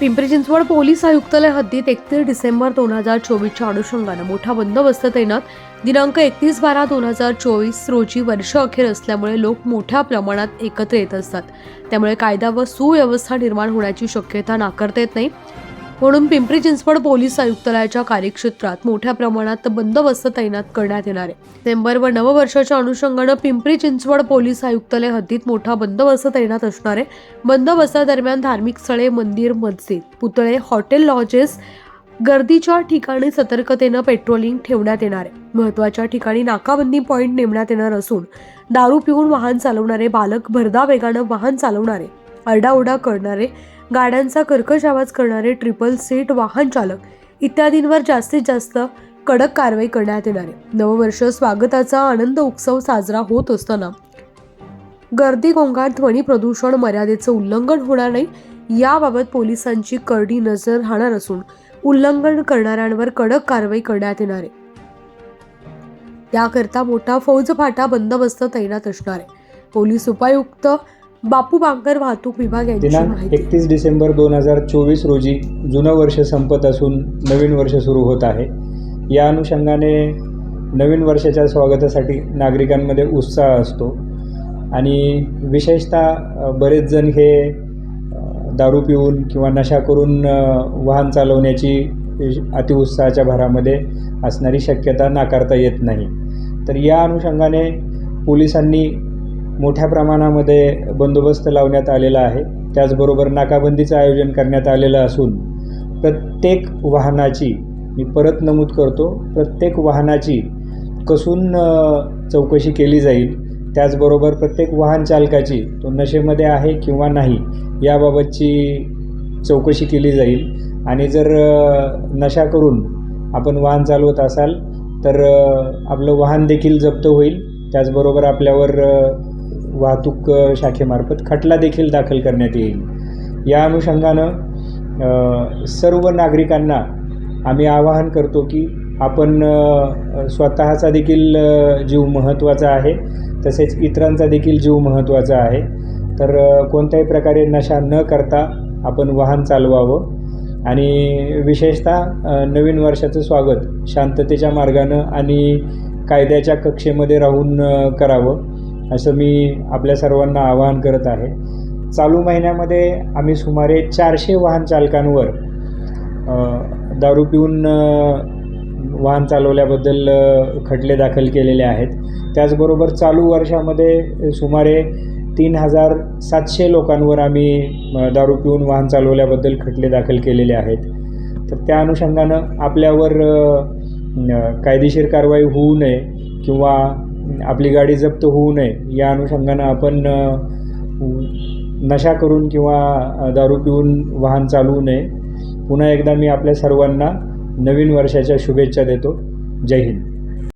Pimpri Chinchwad police आयुक्तालय हद्दीत एकतीस डिसेंबर दोन हजार चोवीसच्या अनुषंगानं मोठा बंदोबस्त तैनात. दिनांक एकतीस बारा दोन हजार चोवीस रोजी वर्ष अखेर असल्यामुळे लोक मोठ्या प्रमाणात एकत्र येत असतात. त्यामुळे कायदा व सुव्यवस्था निर्माण होण्याची शक्यता नाकारता येत नाही. म्हणून पिंपरी चिंचवड पोलीस आयुक्तालयाच्या कार्यक्षेत्रात मोठ्या प्रमाणात बंदोबस्त तैनात करण्यात येणार आहे. डिसेंबर व नववर्षाच्या अनुषंगानं पिंपरी चिंचवड पोलीस आयुक्तालय हद्दीत मोठा बंदोबस्त तैनात असणार आहे. बंदोबस्तादरम्यान धार्मिक स्थळे मंदिर मस्जिद पुतळे हॉटेल लॉजेस गर्दीच्या ठिकाणी सतर्कतेनं पेट्रोलिंग ठेवण्यात येणार आहे. महत्त्वाच्या ठिकाणी नाकाबंदी पॉईंट नेमण्यात येणार असून दारू पिऊन वाहन चालवणारे बालक भरदा वेगानं वाहन चालवणारे आरडाओरडा करणारे गाड्यांचा कर्कश आवाज करणारे ट्रिपल सीट वाहन चालक इत्यादींवर जास्तीत जास्त कडक कारवाई करण्यात येणार. आहे नववर्ष स्वागताचा आनंद उत्सव साजरा होत असताना गर्दी गोंगाट ध्वनी प्रदूषण मर्यादेचं उल्लंघन होणार नाही याबाबत पोलिसांची करडी नजर राहणार असून उल्लंघन करणाऱ्यांवर कडक कारवाई करण्यात येणार. आहे त्याकरता मोठा फौजफाटा बंदोबस्त तैनात असणार आहे. पोलीस उपायुक्त बापू बांगर वाहतूक विभाग यांची एकतीस डिसेंबर दोन हजार चोवीस रोजी जुनं वर्ष संपत असून नवीन वर्ष सुरू होत आहे. या अनुषंगाने नवीन वर्षाच्या स्वागतासाठी नागरिकांमध्ये उत्साह असतो आणि विशेषतः बरेच जण हे दारू पिऊन किंवा नशा करून वाहन चालवण्याची अतिउत्साहाच्या भरामध्ये असणारी शक्यता नाकारता येत नाही. तर या अनुषंगाने पोलिसांनी मोठ्या प्रमाणामध्ये बंदोबस्त लावण्यात आलेला आहे. त्याचबरोबर नाकाबंदीचं आयोजन करण्यात आलेलं असून प्रत्येक वाहनाची मी परत नमूद करतो प्रत्येक वाहनाची कसून चौकशी केली जाईल. त्याचबरोबर प्रत्येक वाहन चालकाची तो नशेमध्ये आहे किंवा नाही याबाबतची चौकशी केली जाईल. आणि जर नशा करून आपण वाहन चालवत असाल तर आपलं वाहन देखील जप्त होईल. त्याचबरोबर आपल्यावर वाहतूक शाखेमार्फत खटला देखील दाखल करण्यात येईल. या अनुषंगानं सर्व नागरिकांना आम्ही आवाहन करतो की आपण स्वतःचा देखील जीव महत्त्वाचा आहे तसेच इतरांचा देखील जीव महत्त्वाचा आहे. तर कोणत्याही प्रकारे नशा न करता आपण वाहन चालवावं आणि विशेषतः नवीन वर्षाचं स्वागत शांततेच्या मार्गानं आणि कायद्याच्या कक्षेमध्ये राहून करावं. असं मी आपल्या सर्वांना आवाहन करत आहे. चालू महिन्यामध्ये आम्ही सुमारे चारशे वाहन चालकांवर दारू पिऊन वाहन चालवल्याबद्दल खटले दाखल केलेले आहेत. त्याचबरोबर चालू वर्षामध्ये सुमारे तीन हजार सातशे लोकांवर आम्ही दारू पिऊन वाहन चालवल्याबद्दल खटले दाखल केलेले आहेत. तर त्या अनुषंगानं आपल्यावर कायदेशीर कारवाई होऊ नये किंवा आपली गाडी जप्त होऊ नये या अनुषंगानं आपण नशा करून किंवा दारू पिऊन वाहन चालवू नये. पुन्हा एकदा मी आपल्या सर्वांना नवीन वर्षाच्या शुभेच्छा देतो. जय हिंद.